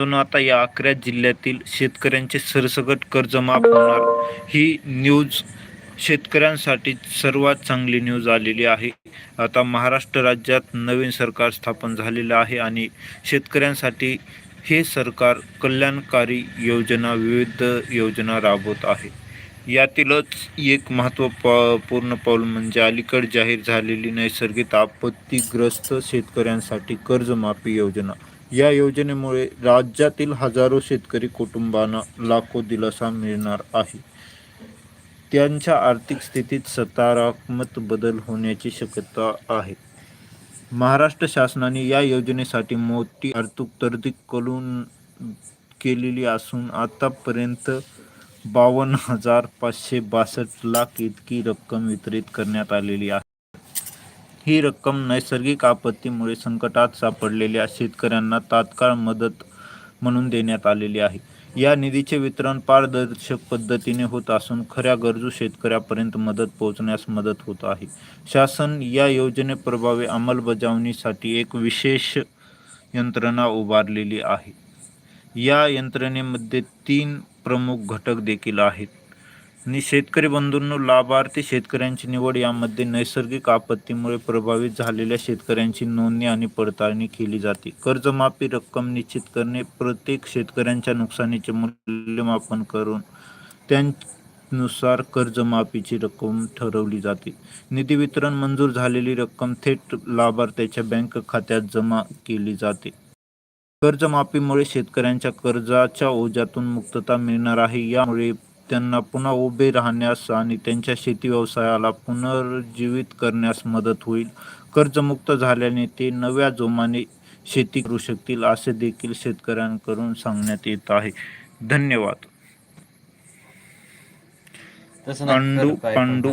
म्हणून आता या अकरा जिल्ह्यातील शेतकऱ्यांचे सरसकट कर्ज माफ होणार. ही न्यूज शेतकऱ्यांसाठी सर्वात चांगली न्यूज आलेली आहे. आता महाराष्ट्र राज्यात नवीन सरकार स्थापन झालेलं आहे आणि शेतकऱ्यांसाठी हे सरकार कल्याणकारी योजना विविध योजना राबवत आहे. यातीलच एक महत्त्वपूर्ण पाऊल म्हणजे अलीकड जाहीर झालेली नैसर्गिक आपत्तीग्रस्त शेतकऱ्यांसाठी कर्जमाफी योजना. या योजनेमुळे राज्यातील हजारो शेतकरी कुटुंबांना लाखो दिलासा मिळणार आहे. त्यांच्या आर्थिक स्थितीत सकारात्मक बदल होण्याची शक्यता आहे. महाराष्ट्र शासनाने या योजनेसाठी मोठी आर्थिक तरतूद करून केलेली असून आतापर्यंत बावन्न हजार पाचशे बासष्ट लाख इतकी रक्कम वितरित करण्यात आलेली आहे. ही रक्कम नैसर्गिक आपत्तीमुळे संकटात सापडलेल्या शेतकऱ्यांना तात्काळ मदत म्हणून देण्यात आलेली आहे. या निधीचे वितरण पारदर्शक पद्धतीने होत असून खऱ्या गरजू शेतकऱ्यापर्यंत मदत पोहोचण्यास मदत होत आहे. शासन या योजने प्रभावी अंमलबजावणीसाठी एक विशेष यंत्रणा उभारलेली आहे. या यंत्रणेमध्ये तीन प्रमुख घटक देखील आहेत. आणि शेतकरी बंधूंनो लाभार्थी शेतकऱ्यांची निवड यामध्ये नैसर्गिक आपत्तीमुळे प्रभावित झालेल्या शेतकऱ्यांची नोंदणी आणि पडताळणी केली जाते. कर्जमाफी रक्कम निश्चित करणे प्रत्येक शेतकऱ्यांच्या नुकसानीचे मूल्यमापन करून त्यानुसार कर्जमाफीची रक्कम ठरवली जाते. निधी वितरण मंजूर झालेली रक्कम थेट लाभार्थ्याच्या बँक खात्यात जमा केली जाते. कर्जमाफीमुळे शेतकऱ्यांच्या कर्जाच्या ओझ्यातून मुक्तता मिळणार आहे. यामुळे त्यांना पुन्हा उभे राहण्यास आणि त्यांच्या शेती व्यवसायाला पुनर्जीवित करण्यास मदत होईल कर्जमुक्त झाल्याने ते नव्या जोमाने शेती करू शकतील असे देखील शेतकऱ्यांकडून सांगण्यात येत आहे धन्यवाद पांडू. पांडू